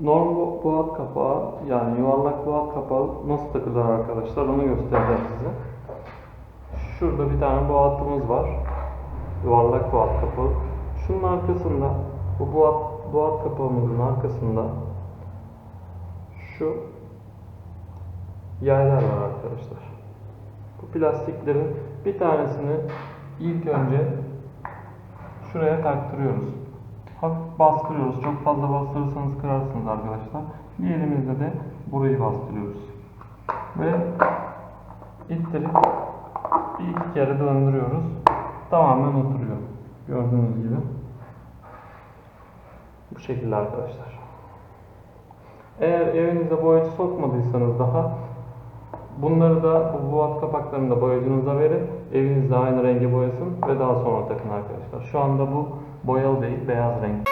Norm alt kapağı yani yuvarlak alt kapağı nasıl takılır arkadaşlar onu göstereceğim size. Şurada bir tane hattımız var. Yuvarlak alt kapağı. Şunun arkasında bu bu alt kapağımızın arkasında şu yaylar var arkadaşlar. Bu plastiklerin bir tanesini ilk önce şuraya taktırıyoruz. Hafif bastırıyoruz. Çok fazla bastırırsanız kırarsınız arkadaşlar. Bir elimizde de burayı bastırıyoruz. Ve ittirip bir iki kere döndürüyoruz. Tamamen oturuyor. Gördüğünüz gibi. Bu şekilde arkadaşlar. Eğer evinize boyacı sokmadıysanız daha bunları da bu buat kapaklarını da boyacınıza verin. Evinizde aynı rengi boyasın ve daha sonra takın arkadaşlar. Şu anda bu boyalı değil, beyaz renk.